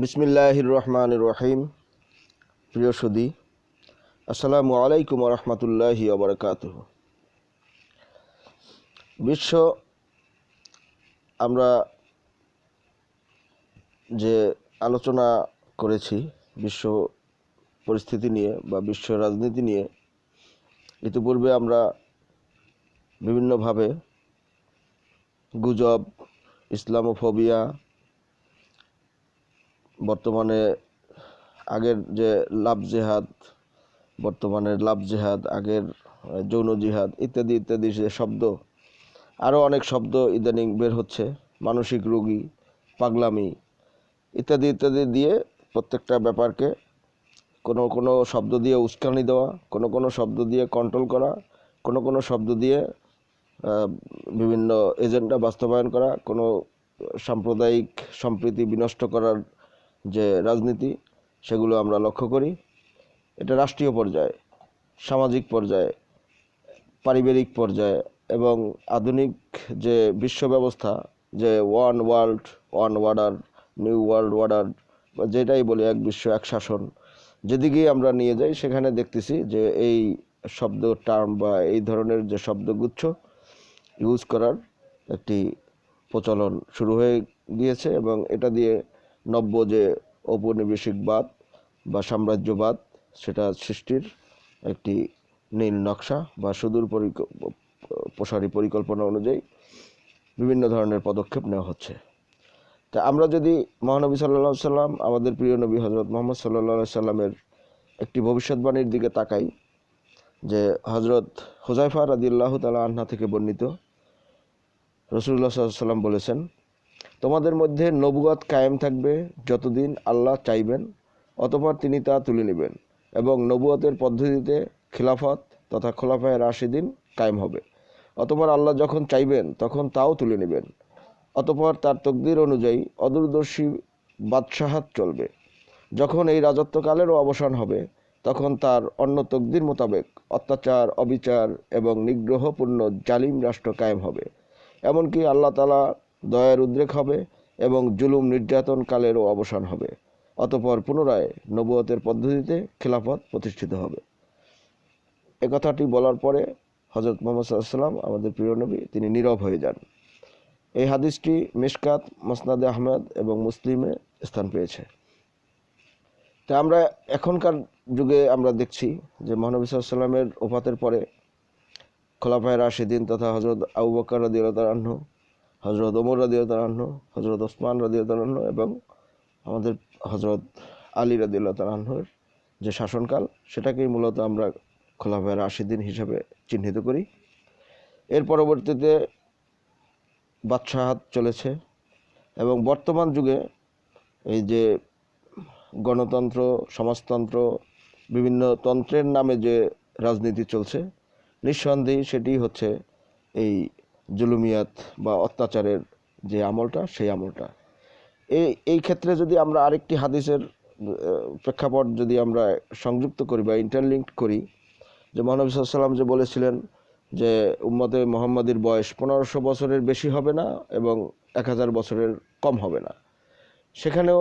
বিসমিল্লাহির রহমান রহিম প্রিয় সুদী, আসসালামু আলাইকুম রহমতুল্লাহি অবরকাত বিশ্ব, আমরা যে আলোচনা করেছি বিশ্ব পরিস্থিতি নিয়ে বা বিশ্ব রাজনীতি নিয়ে, ইতিপূর্বে আমরা বিভিন্নভাবে গুজব, ইসলামোফোবিয়া বর্তমানে আগের যে লাভ জেহাদ বর্তমানের লাভ জেহাদ, আগের যৌন জিহাদ ইত্যাদি ইত্যাদি যে শব্দ আরও অনেক শব্দ ইদানিং বের হচ্ছে। মানসিক রোগী, পাগলামি ইত্যাদি ইত্যাদি দিয়ে প্রত্যেকটা ব্যাপারকে কোনো কোনো শব্দ দিয়ে উস্কানি দেওয়া, কোনো কোনো শব্দ দিয়ে কন্ট্রোল করা, কোনো কোনো শব্দ দিয়ে বিভিন্ন এজেন্ডা বাস্তবায়ন করা, কোনো সাম্প্রদায়িক সম্প্রীতি বিনষ্ট করার যে রাজনীতি, সেগুলো আমরা লক্ষ্য করি। এটা রাষ্ট্রীয় পর্যায়ে, সামাজিক পর্যায়ে, পারিবারিক পর্যায়ে এবং আধুনিক যে বিশ্ব ব্যবস্থা, যে one world, one order, new world order, বা যেটাই বলি, এক বিশ্ব, এক শাসন, যেদিকেই আমরা নিয়ে যাই, সেখানে দেখতেছি যে এই শব্দ টার্ম বা এই ধরনের যে শব্দগুচ্ছ ইউজ করার একটি প্রচলন শুরু হয়ে গিয়েছে এবং এটা দিয়ে নব্য যে ঔপনিবেশিকবাদ বা সাম্রাজ্যবাদ, সেটা সৃষ্টির একটি নীল নকশা বা সুদূর প্রসারী পরিকল্পনা অনুযায়ী বিভিন্ন ধরনের পদক্ষেপ নেওয়া হচ্ছে। তা আমরা যদি মহানবী সাল্লাহ সাল্লাম আমাদের প্রিয় নবী হজরত মোহাম্মদ সাল্লা সাল্লামের একটি ভবিষ্যৎবাণীর দিকে তাকাই, যে হজরত হোজাইফা রাদিল্লাহ তালা আহ্না থেকে বর্ণিত রসুল্লাহ সাল্লাম বলেছেন তোমাদের মধ্যে নবুয়াত কায়েম থাকবে যতদিন আল্লাহ চাইবেন, অতপর তিনি তা তুলে নেবেন এবং নবুয়াতের পদ্ধতিতে খিলাফত তথা খোলাফায় রাশিদিন কায়েম হবে। অতপর আল্লাহ যখন চাইবেন, তখন তাও তুলে নেবেন। অতপর তার তকদির অনুযায়ী অদূরদর্শী বাদশাহাত চলবে। যখন এই রাজত্বকালেরও অবসান হবে, তখন তার অন্য তকদির মোতাবেক অত্যাচার, অবিচার এবং নিগ্রহপূর্ণ জালিম রাষ্ট্র কায়েম হবে। এমনকি আল্লাহ তালা দয়ার উদ্রেক হবে এবং জুলুম নির্যাতন কালেরও অবসান হবে। অতপর পুনরায় নবুয়তের পদ্ধতিতে খেলাফত প্রতিষ্ঠিত হবে। এ কথাটি বলার পরে হজরত মোহাম্মদ সাল্লাম আমাদের প্রিয় নবী, তিনি নীরব হয়ে যান। এই হাদিসটি মিশকাত, মসনাদে আহমেদ এবং মুসলিমে স্থান পেয়েছে। তা আমরা এখনকার যুগে আমরা দেখছি যে মহানবী সাল্লামের ওফাতের পরে খোলাফায় রাশিদিন তথা হজরত আবু বকর রাদিউল্লাহ হজরত ওমর রাদিউল্লাহ হজরত ওসমান রাদিউল্লাহ এবং আমাদের হজরত আলী রাদিউল্লাহ তালাহর যে শাসনকাল, সেটাকেই মূলত আমরা খোলাফায় রাশিদিন হিসাবে চিহ্নিত করি। এর পরবর্তীতে বাদশাহাত চলেছে এবং বর্তমান যুগে এই যে গণতন্ত্র, সমাজতন্ত্র, বিভিন্ন তন্ত্রের নামে যে রাজনীতি চলছে, নিঃসন্দেহে সেটি হচ্ছে এই জুলুমিয়াত বা অত্যাচারের যে আমলটা, সেই আমলটা। এই এই ক্ষেত্রে যদি আমরা আরেকটি হাদিসের প্রেক্ষাপট যদি আমরা সংযুক্ত করি বা ইন্টারলিঙ্ক করি, যে মহানবী সাল্লাম যে বলেছিলেন যে উম্মতে মোহাম্মদীর বয়স পনেরোশো বছরের বেশি হবে না এবং এক হাজার বছরের কম হবে না। সেখানেও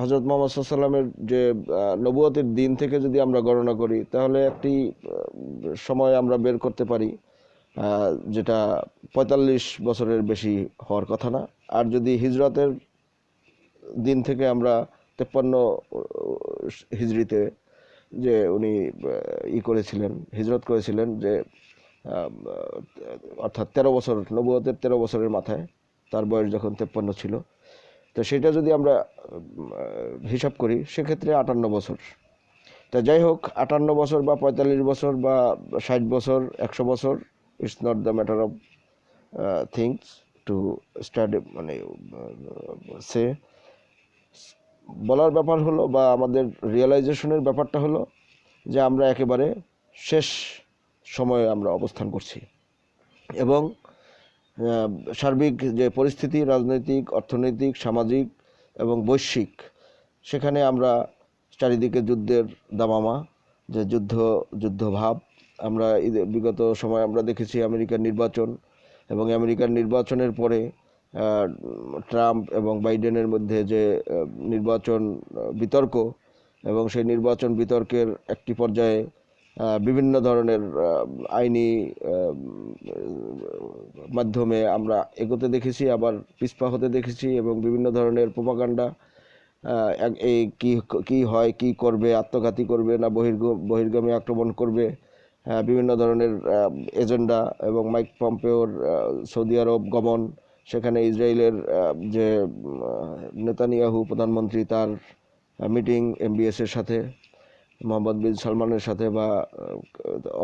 হজরত মোহাম্মদ সাল্লামের যে নবুয়তের দিন থেকে যদি আমরা গণনা করি, তাহলে একটি সময় আমরা বের করতে পারি। যেটা পঁয়তাল্লিশ বছরের বেশি হওয়ার কথা না। আর যদি হিজরতের দিন থেকে আমরা তেপ্পান্ন হিজড়িতে যে উনি ই করেছিলেন, হিজরত করেছিলেন যে অর্থাৎ তেরো বছর নবুয়তের তেরো বছরের মাথায়, তার বয়স যখন তেপ্পান্ন ছিল। তো সেটা যদি আমরা হিসাব করি, সেক্ষেত্রে আটান্ন বছর। তা যাই হোক, আটান্ন বছর বা পঁয়তাল্লিশ বছর বা ষাট বছর, একশো বছর it's not the matter of things to study মানে সে বলার ব্যাপার হলো বা আমাদের রিয়েলাইজেশনের ব্যাপারটা হলো যে আমরা একেবারে শেষ সময়ে আমরা অবস্থান করছি। এবং সার্বিক যে পরিস্থিতি, রাজনৈতিক, অর্থনৈতিক, সামাজিক এবং বৈশ্বিক, সেখানে আমরা চারিদিকে যুদ্ধের দামামা, যে যুদ্ধ, যুদ্ধভাব আমরা বিগত সময় আমরা দেখেছি আমেরিকার নির্বাচন এবং আমেরিকার নির্বাচনের পরে ট্রাম্প এবং বাইডেনের মধ্যে যে নির্বাচন বিতর্ক এবং সেই নির্বাচন বিতর্কের একটি পর্যায়ে বিভিন্ন ধরনের আইনি মাধ্যমে আমরা এগোতে দেখেছি, আবার পিছপা হতে দেখেছি এবং বিভিন্ন ধরনের প্রোপাগান্ডা এই কি কি হয়, কি করবে, আত্মঘাতী করবে না বহির্গ, বহির্গামী আক্রমণ করবে বিভিন্ন ধরনের এজেন্ডা এবং মাইক পম্পেওর সৌদি আরব গমন, সেখানে ইসরায়েলের যে নেতানিয়াহু প্রধানমন্ত্রী তার মিটিং এমবিএস এর সাথে, মোহাম্মদ বিন সালমানের সাথে বা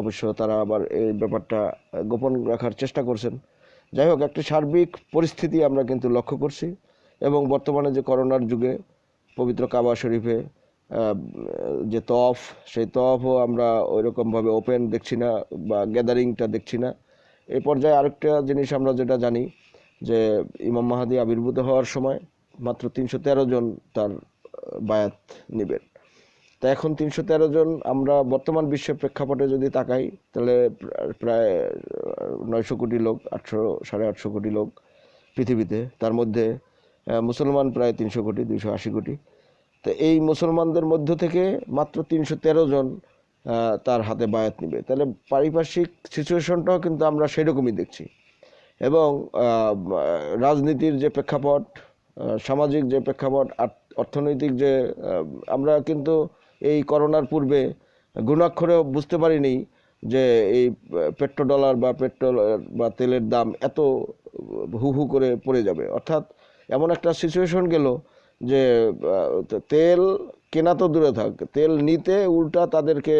অবশ্য তারা আবার এই ব্যাপারটা গোপন রাখার চেষ্টা করছেন। যাই হোক, একটি সার্বিক পরিস্থিতি আমরা কিন্তু লক্ষ্য করছি এবং বর্তমানে যে করোনার যুগে পবিত্র কাবা শরীফে যে তফ, সেই তফও আমরা ওইরকমভাবে ওপেন দেখছি না বা গ্যাদারিংটা দেখছি না। এ পর্যায়ে আরেকটা জিনিস আমরা যেটা জানি, যে ইমাম মাহাদি আবির্ভূত হওয়ার সময় মাত্র তিনশো তেরো জন তার বায়াত নেবেন। তা এখন তিনশো তেরো জন আমরা বর্তমান বিশ্বের প্রেক্ষাপটে যদি তাকাই, তাহলে প্রায় নয়শো কোটি লোক, আটশো, সাড়ে আটশো কোটি লোক পৃথিবীতে। তার মধ্যে মুসলমান প্রায় তিনশো কোটি, দুইশো আশি কোটি। তো এই মুসলমানদের মধ্য থেকে মাত্র তিনশো তেরো জন তার হাতে বায়াত নিবে। তাহলে পারিপার্শ্বিক সিচুয়েশনটাও কিন্তু আমরা সেরকমই দেখছি। এবং রাজনীতির যে প্রেক্ষাপট সামাজিক যে প্রেক্ষাপট অর্থনৈতিক যে আমরা কিন্তু এই করোনার পূর্বে গুণাক্ষরেও বুঝতে পারিনি যে এই পেট্রো ডলার বা পেট্রোল, বা তেলের দাম এত হু হু করে পড়ে যাবে। অর্থাৎ এমন একটা সিচুয়েশন গেল যে তেল কেনা তো দূরে থাক, তেল নিতে উল্টা তাদেরকে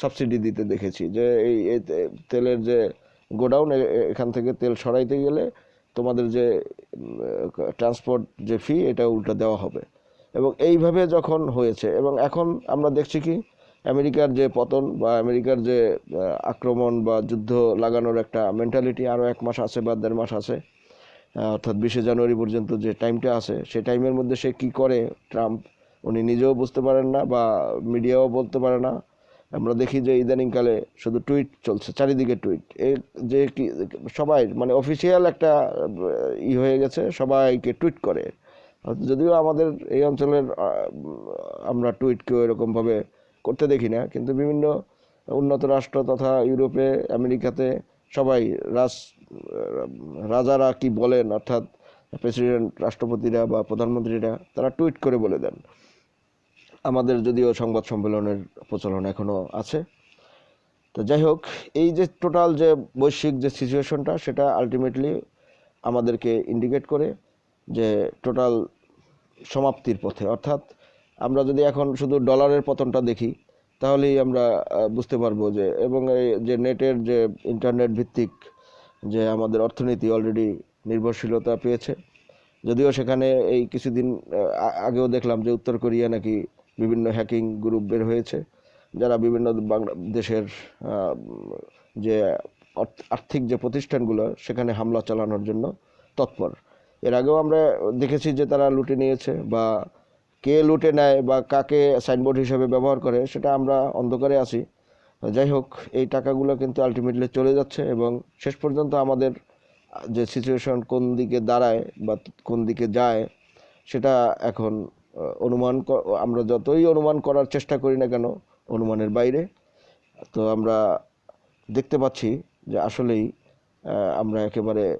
সাবসিডি দিতে দেখেছি যে, এই তেলের যে গোডাউন এখান থেকে তেল সরাইতে গেলে তোমাদের যে ট্রান্সপোর্ট যে ফি এটা উল্টা দেওয়া হবে। এবং এইভাবে যখন হয়েছে, এবং এখন আমরা দেখছি কি, আমেরিকার যে পতন বা আমেরিকার যে আক্রমণ বা যুদ্ধ লাগানোর একটা মেন্টালিটি আরও এক মাস আছে বা দেড় মাস আছে অর্থাৎ বিশে জানুয়ারি পর্যন্ত যে টাইমটা আছে সেই টাইমের মধ্যে সে কি করে ট্রাম্প? উনি নিজেও বুঝতে পারেন না বা মিডিয়াও বলতে পারে না। আমরা দেখি যে ইদানিংকালে শুধু টুইট চলছে, চারিদিকে টুইট। এই যে কি, সবাই মানে অফিসিয়াল একটা ই হয়ে গেছে, সবাইকে টুইট করে। যদিও আমাদের এই অঞ্চলের আমরা টুইট কেউ এরকমভাবে করতে দেখি না, কিন্তু বিভিন্ন উন্নত রাষ্ট্র তথা ইউরোপে, আমেরিকাতে সবাই রাজ রাজারা কি বলেন, অর্থাৎ প্রেসিডেন্ট রাষ্ট্রপতিরা বা প্রধানমন্ত্রীরা, তারা টুইট করে বলে দেন। আমাদের যদিও সংবাদ সম্মেলনের প্রচলন এখনও আছে। তো যাই হোক, এই যে টোটাল যে বৈশ্বিক যে সিচুয়েশনটা সেটা আলটিমেটলি আমাদেরকে ইন্ডিকেট করে যে টোটাল সমাপ্তির পথে। অর্থাৎ আমরা যদি এখন শুধু ডলারের পতনটা দেখি, তাহলেই আমরা বুঝতে পারব যে, এবং এই যে নেটের যে ইন্টারনেট ভিত্তিক যে আমাদের অর্থনীতি অলরেডি নির্ভরশীলতা পেয়েছে। যদিও সেখানে এই কিছুদিন আগেও দেখলাম যে উত্তর কোরিয়া নাকি বিভিন্ন হ্যাকিং গ্রুপ বের হয়েছে, যারা বিভিন্ন দেশের যে আর্থিক যে প্রতিষ্ঠানগুলো, সেখানে হামলা চালানোর জন্য তৎপর। এর আগেও আমরা দেখেছি যে তারা লুটে নিয়েছে বা কে লুটে নেয় বা কাকে সাইনবোর্ড হিসেবে ব্যবহার করে, সেটা আমরা অন্ধকারে আছি। যাই হোক, এই টাকাগুলো কিন্তু আলটিমেটলি চলে যাচ্ছে এবং শেষ পর্যন্ত আমাদের যে সিচুয়েশন কোন দিকে দাঁড়ায় বা কোন দিকে যায়, সেটা এখন অনুমান আমরা যতই অনুমান করার চেষ্টা করি না কেন, অনুমানের বাইরে। তো আমরা দেখতে পাচ্ছি যে আসলেই আমরা একেবারে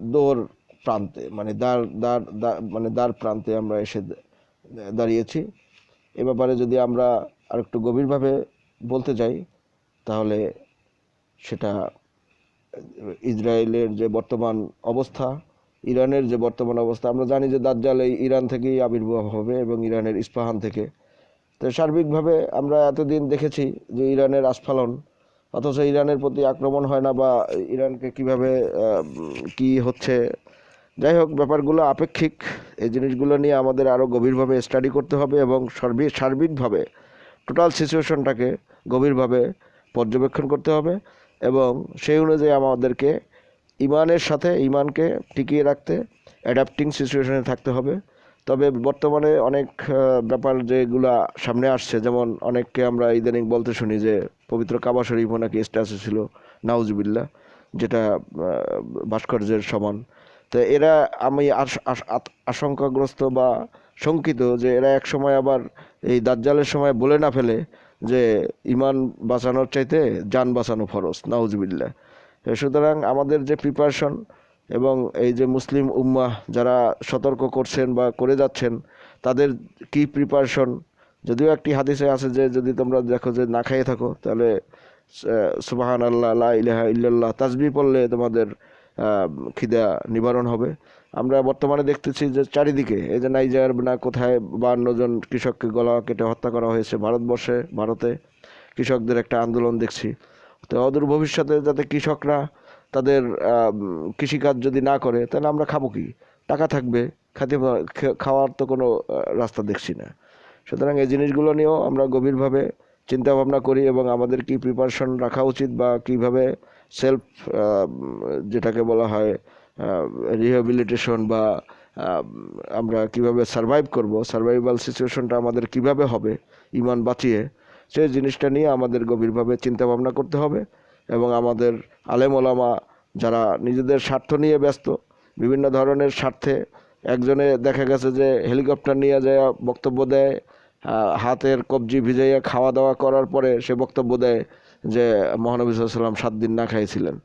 দৌড় প্রান্তে মানে দ্বার, দ্বার- মানে দ্বার প্রান্তে আমরা এসে দাঁড়িয়েছি। এ ব্যাপারে যদি আমরা আরেকটু গভীরভাবে বলতে যাই তাহলে সেটা ইসরায়েলের যে বর্তমান অবস্থা, ইরানের যে বর্তমান অবস্থা, আমরা জানি যে দাজ্জাল এই ইরান থেকেই আবির্ভাব হবে এবং ইরানের ইস্পাহান থেকে। তো সার্বিকভাবে আমরা এতদিন দেখেছি যে ইরানের আস্ফালন, অথচ ইরানের প্রতি আক্রমণ হয় না বা ইরানকে কীভাবে কি হচ্ছে। যাই হোক, ব্যাপারগুলো আপেক্ষিক, এই জিনিসগুলো নিয়ে আমাদের আরও গভীরভাবে স্টাডি করতে হবে এবং সার্বিক সার্বিকভাবে টোটাল সিচুয়েশনটাকে গভীরভাবে পর্যবেক্ষণ করতে হবে এবং সেই অনুযায়ী আমাদেরকে ইমানের সাথে ইমানকে টিকিয়ে রাখতে অ্যাডাপ্টিং সিচুয়েশনে থাকতে হবে। তবে বর্তমানে অনেক ব্যাপার যেগুলা সামনে আসছে, যেমন অনেককে আমরা ইদানিং বলতে শুনি যে পবিত্র কাবা শরীফও নাকি স্ট্যাচু ছিল নাউজুবিল্লা যেটা ভাস্কর্যের সমান। তো এরা আমি আশঙ্কাগ্রস্ত বা শঙ্কিত যে এরা এক সময় আবার এই দাজ্জালের সময় বলে না ফেলে যে ইমান বাঁচানোর চাইতে যান বাঁচানো ফরজ নাউজবিল্লা সুতরাং আমাদের যে প্রিপারেশন এবং এই যে মুসলিম উম্মাহ যারা সতর্ক করছেন বা করে যাচ্ছেন, তাদের কি প্রিপারেশন যদিও একটি হাদিসে আছে যে যদি তোমরা দেখো যে না খাইয়ে থাকো, তাহলে সুবাহান আল্লাহ লা ইলাহা ইল্লাল্লাহ, তাজবি পড়লে তোমাদের খিদা নিবারণ হবে। আমরা বর্তমানে দেখতেছি যে চারিদিকে, এই যে নাইজার না কোথায়, বান্ন জন কৃষককে গলা কেটে হত্যা করা হয়েছে ভারতবর্ষে, ভারতে। কৃষকদের একটা আন্দোলন দেখছি। তো অদূর ভবিষ্যতে যাতে কৃষকরা তাদের কৃষিকাজ যদি না করে, তাহলে আমরা খাব কি? টাকা থাকবে খাতে খাওয়ার তো কোনো রাস্তা দেখছি না। সুতরাং এই জিনিসগুলো নিয়েও আমরা গভীরভাবে চিন্তা ভাবনা করি এবং আমাদের কি প্রিপারেশন রাখা উচিত বা কীভাবে সেলফ যেটাকে বলা হয় রিহ্যাবিলিটেশন বা আমরা কীভাবে সারভাইভ করব সার্ভাইভাল সিচুয়েশনটা আমাদের কীভাবে হবে, ইমান বাঁচিয়ে, সেই জিনিসটা নিয়ে আমাদের গভীরভাবে চিন্তা ভাবনা করতে হবে এবং আমাদের আলেম ওলামা যারা নিজেদের স্বার্থ নিয়ে ব্যস্ত, বিভিন্ন ধরনের স্বার্থে একজনে দেখা গেছে যে হেলিকপ্টার নিয়ে যায় বক্তব্য দেয় হাতের কবজি ভিজাইয়া খাওয়া দাওয়া করার পরে সে বক্তব্য দেয় যে মহানবী সাল্লাম সাত দিন না খাইছিলেন।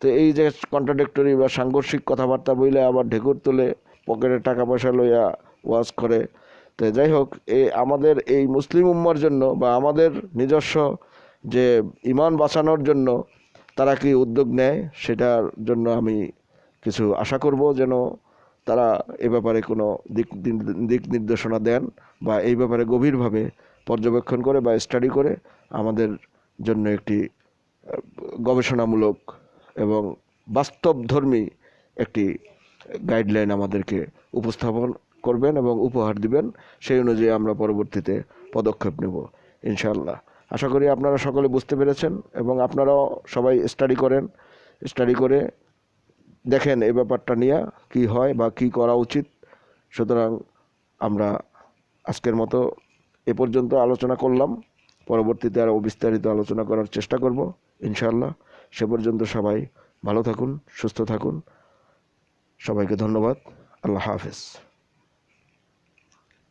তো এই যে কন্ট্রাডিক্টরি বা সাংঘর্ষিক কথাবার্তা বইলে আবার ঢেকুর তুলে পকেটে টাকা পয়সা লইয়া ওয়াজ করে। তো যাই হোক এই আমাদের এই মুসলিম উম্মার জন্য বা আমাদের নিজস্ব যে ইমান বাঁচানোর জন্য তারা কি উদ্যোগ নেয়, সেটার জন্য আমি কিছু আশা করব যেন তারা এ ব্যাপারে কোনো দিক দিক নির্দেশনা দেন বা এই ব্যাপারে গভীরভাবে পর্যবেক্ষণ করে বা স্টাডি করে আমাদের জন্য একটি গবেষণামূলক এবং বাস্তবধর্মী একটি গাইডলাইন আমাদেরকে উপস্থাপন করবেন এবং উপহার দিবেন, সেই অনুযায়ী আমরা পরবর্তীতে পদক্ষেপ নেব, ইনশাআল্লাহ। আশা করি আপনারা সকলে বুঝতে পেরেছেন এবং আপনারাও সবাই স্টাডি করেন। স্টাডি করে দেখেন এই ব্যাপারটা নিয়ে কি হয় বা কি করা উচিত। সুতরাং আমরা আজকের মতো এ পর্যন্ত আলোচনা করলাম। পরবর্তীতে আরও বিস্তারিত আলোচনা করার চেষ্টা করব, ইনশাআল্লাহ। সে পর্যন্ত সবাই ভালো থাকুন সুস্থ থাকুন। সবাইকে ধন্যবাদ। আল্লাহ হাফেজ।